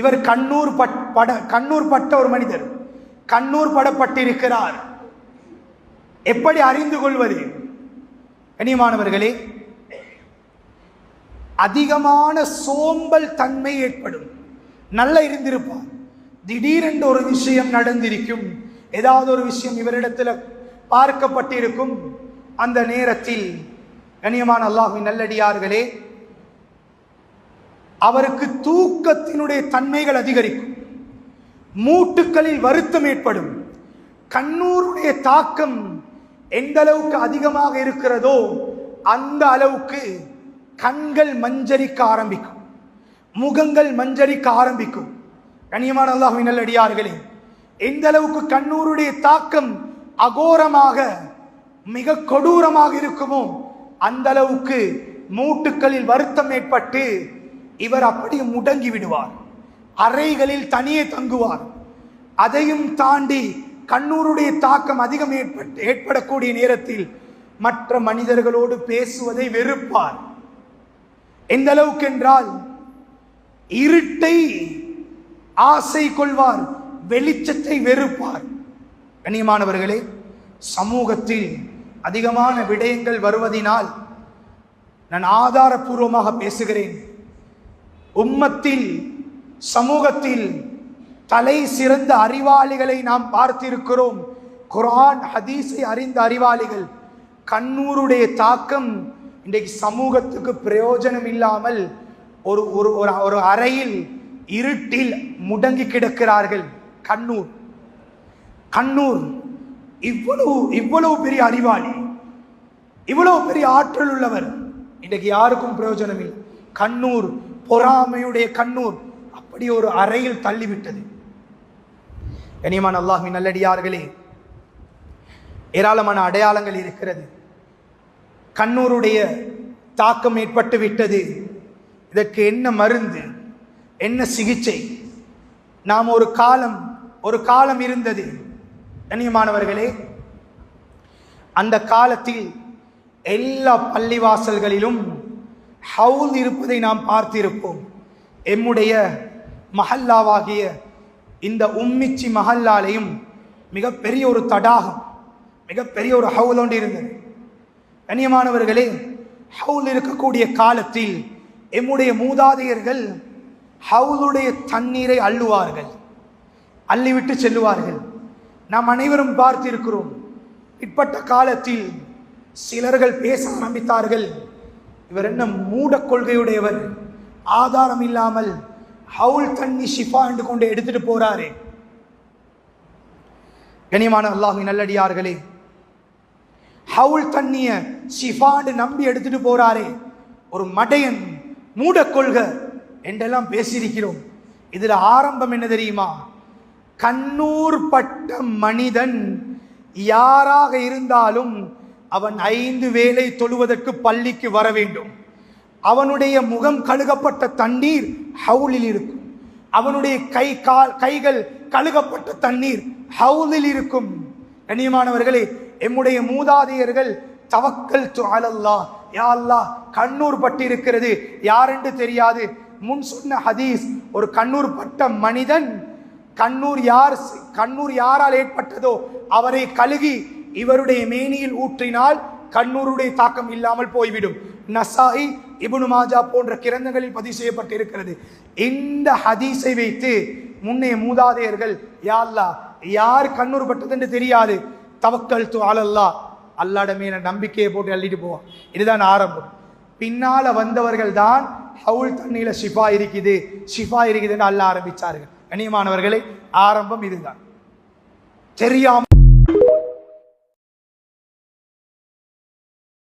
இவர் கண்ணூர் பட் பட கண்ணூர் பட்ட ஒரு மனிதர். கண்ணூர் படப்பட்டிருக்கிறார். எப்படி அறிந்து கொள்வது? கனிமானவர்களே அதிகமான சோம்பல் தன்மை ஏற்படும். நல்ல இருந்திருப்பார். திடீரென்று ஒரு விஷயம் நடந்திருக்கும். ஏதாவது ஒரு விஷயம் இவரிடத்தில் பார்க்கப்பட்டிருக்கும். அந்த நேரத்தில் கண்ணியமான அல்லாஹின் நல்லடியார்களே அவருக்கு தூக்கத்தினுடைய தன்மைகள் அதிகரிக்கும். மூட்டுக்களில் வருத்தம் ஏற்படும். கண்ணூருடைய தாக்கம் எந்த அளவுக்கு அதிகமாக இருக்கிறதோ அந்த அளவுக்கு கண்கள் மஞ்சரிக்க ஆரம்பிக்கும். முகங்கள் மஞ்சரிக்க ஆரம்பிக்கும். கண்ணியமான அல்லாஹுவின் நல்லடியார்களே எந்த அளவுக்கு கண்ணூருடைய தாக்கம் அகோரமாக மிக கொடூரமாக இருக்குமோ அந்த அளவுக்கு மூட்டுக்களில் வருத்தம் ஏற்பட்டு இவர் அப்படியே முடங்கி விடுவார். அறைகளில் தனியே தங்குவார். அதையும் தாண்டி கண்ணூருடைய தாக்கம் அதிகம் ஏற்பட்டு ஏற்படக்கூடிய நேரத்தில் மற்ற மனிதர்களோடு பேசுவதை வெறுப்பார். எந்த அளவுக்கு என்றால் இருட்டை ஆசை கொள்வார் வெளிச்சத்தை வெறுப்பார். கண்ணியமானவர்களே சமூகத்தில் அதிகமான விடயங்கள் வருவதினால் நான் ஆதாரபூர்வமாக பேசுகிறேன். உம்மத்தில் சமூகத்தில் தலை சிறந்த அறிவாளிகளை நாம் பார்த்திருக்கிறோம். குரான் ஹதீஸை அறிந்த அறிவாளிகள். கண்ணூருடைய தாக்கம் இன்றைக்கு சமூகத்துக்கு பிரயோஜனம் இல்லாமல் ஒரு ஒரு ஒரு ஒரு அறையில் இருட்டில் முடங்கி கிடக்கிறார்கள். கண்ணூர். கண்ணூர். இவ்வளவு இவ்வளவு பெரிய அறிவாளி. இவ்வளவு பெரிய ஆற்றல் உள்ளவர். இன்றைக்கு யாருக்கும் பிரயோஜனம் இல்லை. கண்ணூர். பொறாமையுடைய கண்ணூர் அப்படி ஒரு அறையில் தள்ளிவிட்டது. கனியமான அல்லாஹ்வின் நல்லடியார்களே ஏராளமான அடையாளங்கள் இருக்கிறது. கண்ணூருடைய தாக்கம் ஏற்பட்டு விட்டது. இதற்கு என்ன மருந்து என்ன சிகிச்சை? நாம் ஒரு காலம் ஒரு காலம் இருந்தது. கண்ணியமானவர்களே அந்த காலத்தில் எல்லா பள்ளிவாசல்களிலும் ஹவுல் இருப்பதை நாம் பார்த்திருப்போம். எம்முடைய மஹல்லாவாகிய இந்த உம்மிச்சி மஹல்லாலையும் மிகப்பெரிய ஒரு தடாகம் மிகப்பெரிய ஒரு ஹவுல் ஒன்று இருந்தது. கண்ணியமானவர்களே ஹவுல் இருக்கக்கூடிய காலத்தில் எம்முடைய மூதாதையர்கள் ஹவுலுடைய தண்ணீரை அள்ளுவார்கள் அள்ளிவிட்டு செல்லுவார்கள். நாம் அனைவரும் பார்த்திருக்கிறோம். இட்பட்ட காலத்தில் சிலர்கள் பேச ஆரம்பித்தார்கள். இவர் என்ன மூட கொள்கையுடையவர்? ஆதாரம் இல்லாமல் ஹவுல் தண்ணி ஷிஃபா என்று கொண்டு எடுத்துட்டு போறாரே. கனியமான அல்லாஹின் நல்லடியார்களே ஹவுல் தண்ணிய ஷிஃபாண்டு நம்பி எடுத்துட்டு போறாரே. ஒரு மடையன் மூட கொள்கை என்றெல்லாம் பேசியிருக்கிறோம். இதுல ஆரம்பம் என்ன தெரியுமா? கண்ணூர் பட்ட மனிதன் யாராக இருந்தாலும் அவன் ஐந்து வேலை தொழுவதற்கு பள்ளிக்கு வர வேண்டும். அவனுடைய முகம் கழுகப்பட்ட தண்ணீர் ஹவுலில் இருக்கும். அவனுடைய கை கால் கைகள் கழுகப்பட்ட தண்ணீர் ஹவுலில் இருக்கும். கண்ணியமானவர்களே எம்முடைய மூதாதையர்கள் தவக்கல் து யா அல்லாஹ் கண்ணூர் பட்டு இருக்கிறது யாரென்று தெரியாது. முன் சொன்ன ஹதீஸ் ஒரு கண்ணூர் பட்ட மனிதன் கண்ணூர் யார் கண்ணூர் யாரால் ஏற்பட்டதோ அவரை கழுகி இவருடைய மேனியில் ஊற்றினால் கண்ணூருடைய தாக்கம் இல்லாமல் போய்விடும். நசாயி இபுனு மாஜா போன்ற கிரந்தங்களில் பதிவு செய்யப்பட்டிருக்கிறது இந்த ஹதீஸை வைத்து முன்னே மூதாதையர்கள் யா அல்லாஹ் யார் கண்ணூர் பட்டது என்று தெரியாது. தவக்கல் து அலல்லா. அல்லாட நம்பிக்கையை போட்டு அள்ளிட்டு போவான். இதுதான் ஆரம்பம். பின்னால வந்தவர்கள் தான் ஹவுல் தண்ணியில ஷிஃபா இருக்குது. ஷிஃபா இருக்குதுன்னு அல்ல ஆரம்பிச்சார்கள். கண்ணியமானவர்களே ஆரம்பம் இதுதான். தெரியாம